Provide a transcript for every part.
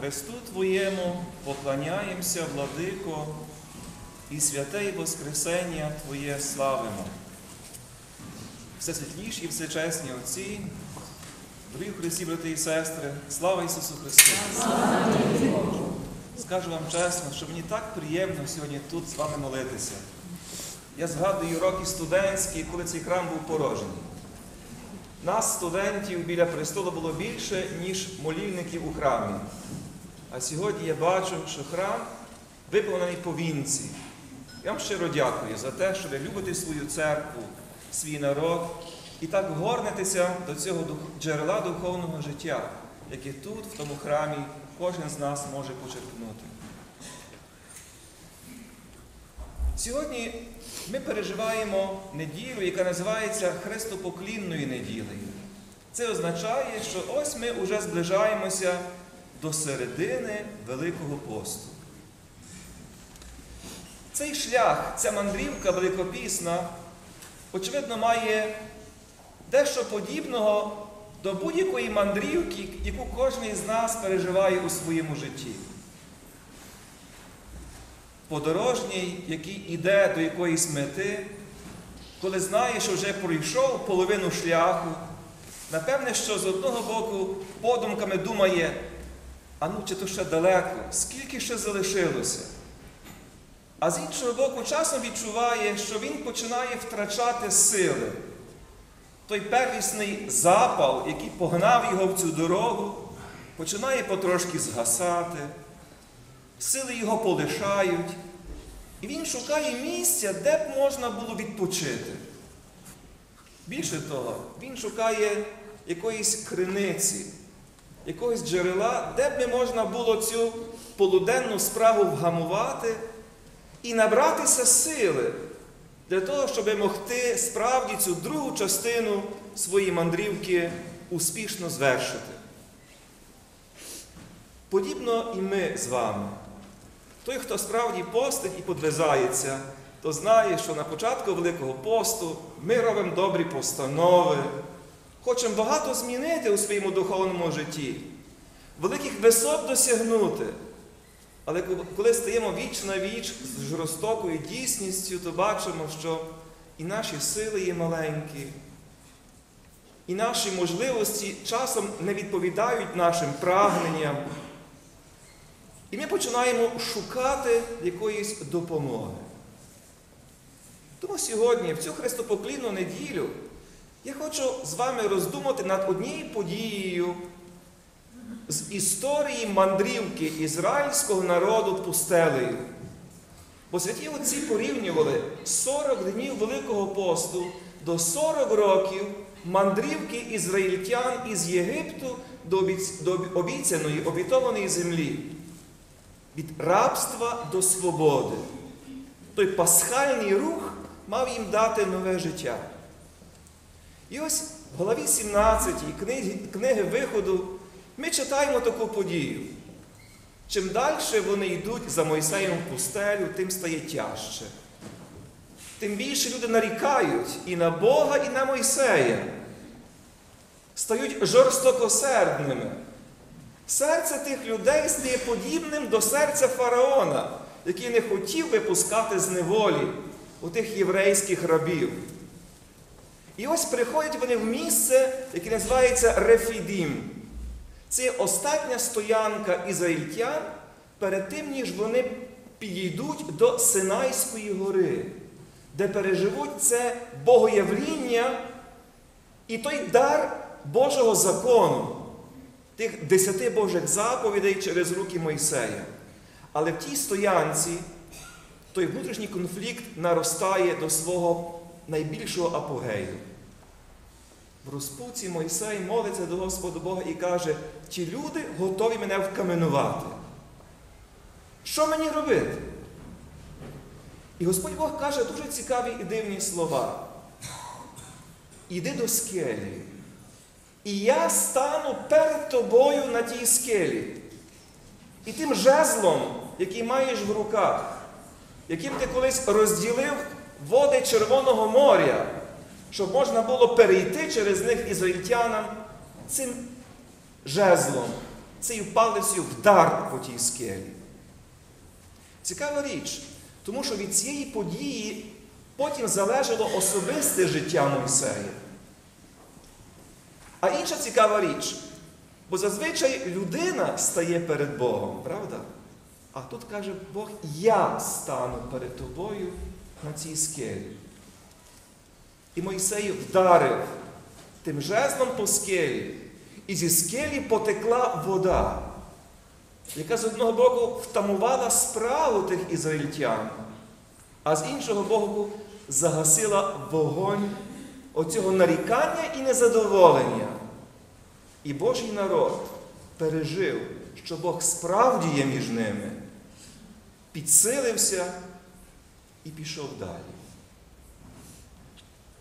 Христу Твоєму поклоняємося, владико, і святе і Воскресення Твоє славимо. Все світліші і все чесні Отці, дорогі Христі, брати і сестри, слава Ісусу Христу! Скажу вам чесно, що мені так приємно сьогодні тут з вами молитися. Я згадую роки студентські, коли цей храм був порожній. Нас, студентів, біля престолу було більше, ніж молільників у храмі. А сьогодні я бачу, що храм виповнений по вінці. Я вам щиро дякую за те, що ви любите свою церкву, свій народ і так горнетеся до цього джерела духовного життя, яке тут, в тому храмі, кожен з нас може почерпнути. Сьогодні ми переживаємо неділю, яка називається Хрестопоклінною неділею. Це означає, що ось ми вже зближаємося до середини Великого посту. Цей шлях, ця мандрівка великопісна, очевидно, має дещо подібного до будь-якої мандрівки, яку кожен із нас переживає у своєму житті. Подорожній, який іде до якоїсь мети, коли знає, що вже пройшов половину шляху, напевне, що з одного боку подумками думає, а ну чи то ще далеко, скільки ще залишилося. А з іншого боку, часом відчуває, що він починає втрачати сили. Той первісний запал, який погнав його в цю дорогу, починає потрошки згасати, сили його полишають, і він шукає місця, де б можна було відпочити. Більше того, він шукає якоїсь криниці, якогось джерела, де б не можна було цю полуденну справу вгамувати і набратися сили для того, щоб могти справді цю другу частину своєї мандрівки успішно звершити. Подібно і ми з вами. Той, хто справді постить і подвизається, то знає, що на початку Великого посту ми робимо добрі постанови, хочемо багато змінити у своєму духовному житті, великих висот досягнути. Але коли стаємо віч на віч з жорстокою дійсністю, то бачимо, що і наші сили є маленькі, і наші можливості часом не відповідають нашим прагненням. І ми починаємо шукати якоїсь допомоги. Тому сьогодні, в цю хрестопоклінну неділю, я хочу з вами роздумати над однією подією з історії мандрівки ізраїльського народу пустелею. Бо святі отці порівнювали 40 днів Великого посту до 40 років мандрівки ізраїльтян із Єгипту до обіцяної обітованої землі. Від рабства до свободи. Той пасхальний рух мав їм дати нове життя. І ось в главі 17 книги, книги Виходу ми читаємо таку подію. Чим далі вони йдуть за Мойсеєм в пустелю, тим стає тяжче. Тим більше люди нарікають і на Бога, і на Мойсея. Стають жорстокосердними. Серце тих людей стає подібним до серця фараона, який не хотів випускати з неволі у тих єврейських рабів. І ось приходять вони в місце, яке називається Рефідім. Це остання стоянка ізраїльтян перед тим, ніж вони підійдуть до Синайської гори, де переживуть це богоявління і той дар Божого закону, тих десяти Божих заповідей через руки Мойсея. Але в тій стоянці той внутрішній конфлікт наростає до свого найбільшого апогею. В розпуці Мойсей молиться до Господа Бога і каже, ті люди готові мене вкаменувати. Що мені робити? І Господь Бог каже дуже цікаві і дивні слова. Іди до скелі, і я стану перед тобою на тій скелі. І тим жезлом, який маєш в руках, яким ти колись розділив води Червоного моря, щоб можна було перейти через них ізраїльтянам цим жезлом цією палицею вдар по тій скелі. Цікава річ, тому що від цієї події потім залежало особисте життя Мойсея. А інша цікава річ, бо зазвичай людина стає перед Богом, правда? А тут каже Бог, я стану перед тобою на цій скелі. І Мойсей вдарив тим жезлом по скелі, і зі скелі потекла вода, яка з одного боку втамувала справу тих ізраїльтян, а з іншого боку загасила вогонь оцього нарікання і незадоволення. І Божий народ пережив, що Бог справді є між ними, підсилився і пішов далі.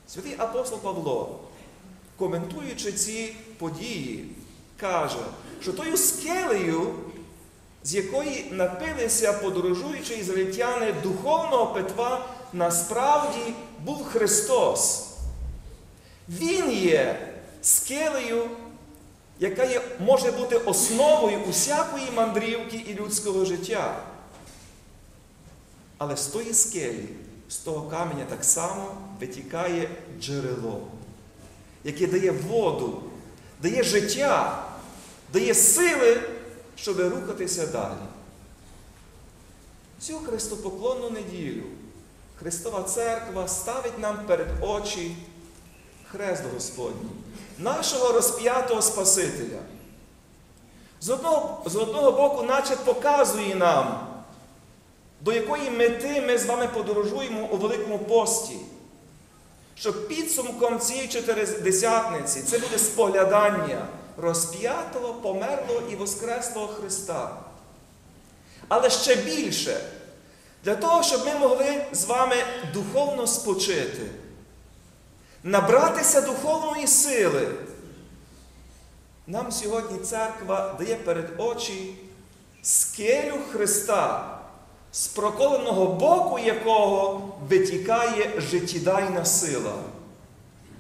Святий апостол Павло, коментуючи ці події, каже, що тою скелею, з якої напилися подорожуючі ізраїльтяни духовного питва, насправді був Христос. Він є скелею, яка є, може бути основою усякої мандрівки і людського життя. Але з тої скелі, з того каменя так само витікає джерело, яке дає воду, дає життя, дає сили, щоб рухатися далі. Цю христопоклонну неділю Христова Церква ставить нам перед очі хрест Господній, нашого розп'ятого Спасителя. З одного, з одного боку, наче показує нам, до якої мети ми з вами подорожуємо у Великому пості. Що підсумком цієї чотиридесятниці це буде споглядання розп'ятого, померлого і воскреслого Христа. Але ще більше, для того, щоб ми могли з вами духовно спочити, набратися духовної сили, нам сьогодні церква дає перед очі скелю Христа, з проколеного боку якого витікає життєдайна сила,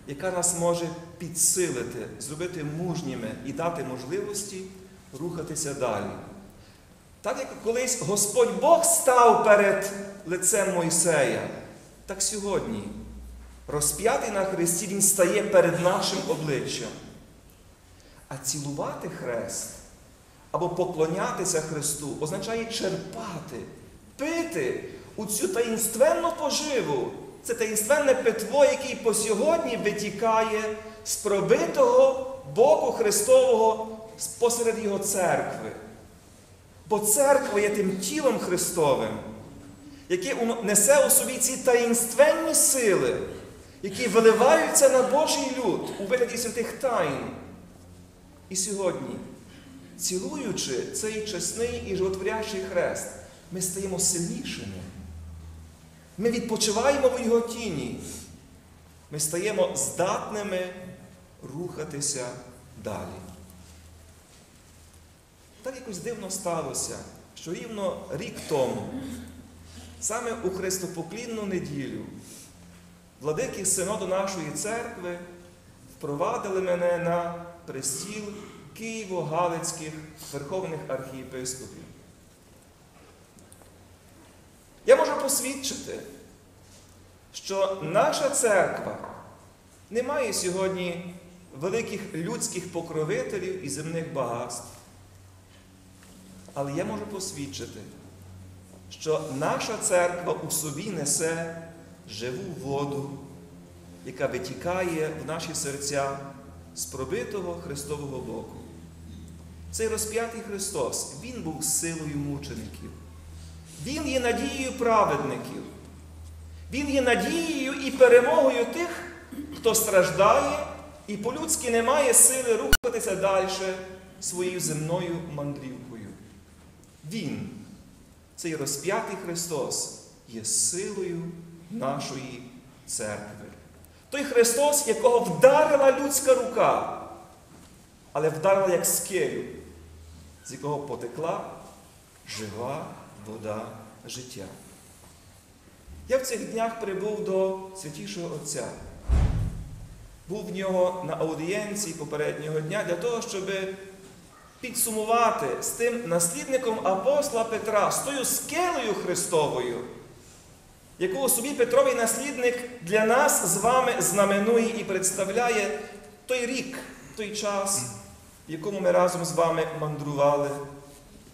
яка нас може підсилити, зробити мужніми і дати можливості рухатися далі. Так як колись Господь Бог став перед лицем Мойсея, так сьогодні, розп'ятий на Христі, Він стає перед нашим обличчям. А цілувати хрест або поклонятися Христу означає черпати, пити у цю таїнственну поживу. Це таїнственне питво, яке по сьогодні витікає з пробитого боку Христового посеред Його церкви. Бо церква є тим тілом Христовим, яке несе у собі ці таїнственні сили, які виливаються на Божий люд у вигляді святих тайн. І сьогодні, цілуючи цей чесний і животворящий хрест, ми стаємо сильнішими. Ми відпочиваємо в його тіні. Ми стаємо здатними рухатися далі. Так якось дивно сталося, що рівно рік тому, саме у Христопоклінну неділю, владики синоду нашої церкви впровадили мене на престіл Києво-Галицьких верховних архієпископів. Я можу посвідчити, що наша церква не має сьогодні великих людських покровителів і земних багатств. Але я можу посвідчити, що наша церква у собі несе живу воду, яка витікає в наші серця з пробитого Христового боку. Цей розп'ятий Христос, Він був силою мучеників. Він є надією праведників. Він є надією і перемогою тих, хто страждає і по-людськи не має сили рухатися далі своєю земною мандрівкою. Він, цей розп'ятий Христос, є силою нашої церкви. Той Христос, якого вдарила людська рука, але вдарила як скелю, з якого потекла жива вода життя. Я в цих днях прибув до святішого Отця. Був в нього на аудієнції попереднього дня для того, щоб підсумувати з тим наслідником апостола Петра, з тою скелею Христовою, яку собі Петровий наслідник для нас з вами знаменує і представляє той рік, той час, в якому ми разом з вами мандрували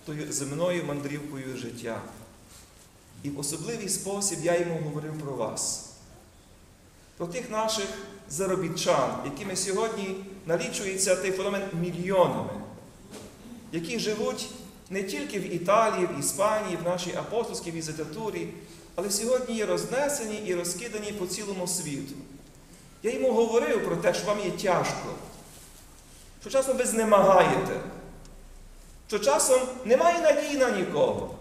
тою земною мандрівкою життя. І в особливий спосіб я йому говорив про вас, про тих наших заробітчан, якими сьогодні налічується той феномен мільйонами, які живуть не тільки в Італії, в Іспанії, в нашій апостольській візитатурі, але сьогодні є рознесені і розкидані по цілому світу. Я йому говорив про те, що вам є тяжко, що часом ви знемагаєте, що часом немає надії на нікого,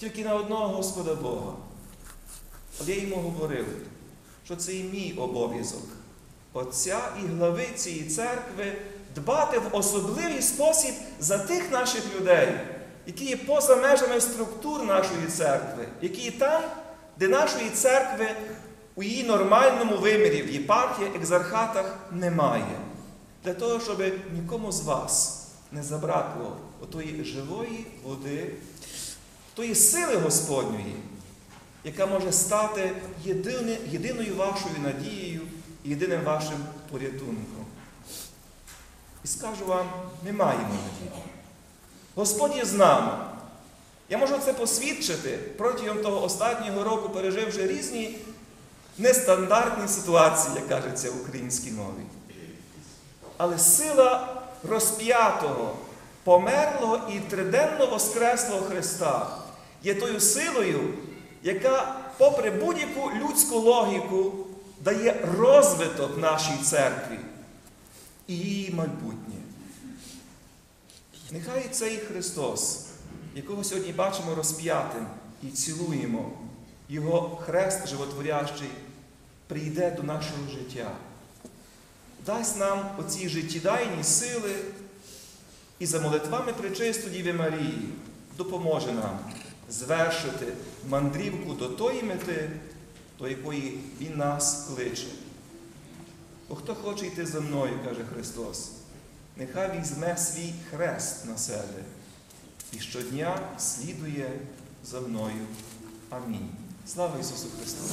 тільки на одного Господа Бога. Але я йому говорив, що це і мій обов'язок, Отця і глави цієї церкви дбати в особливий спосіб за тих наших людей, які є поза межами структур нашої церкви, які є там, де нашої церкви у її нормальному вимірі, в єпархіях, екзархатах немає. Для того, щоб нікому з вас не забракло отої живої води, тої сили Господньої, яка може стати єдине, єдиною вашою надією і єдиним вашим порятунком. І скажу вам, ми маємо надію. Господь є з нами. Я можу це посвідчити протягом того останнього року, переживши різні нестандартні ситуації, як кажеться в українській мові. Але сила розп'ятого, померлого і триденно воскреслого Христа є тою силою, яка, попри будь-яку людську логіку, дає розвиток нашій церкві і її майбутнє. Нехай цей Христос, якого сьогодні бачимо розп'ятим і цілуємо, Його хрест животворящий, прийде до нашого життя, дасть нам оці життєдайні сили і за молитвами Пречисту Діви Марії допоможе нам звершити мандрівку до тої мети, до якої Він нас кличе. Бо хто хоче йти за мною, каже Христос, нехай візьме свій хрест на себе і щодня слідує за мною. Амінь. Слава Ісусу Христу!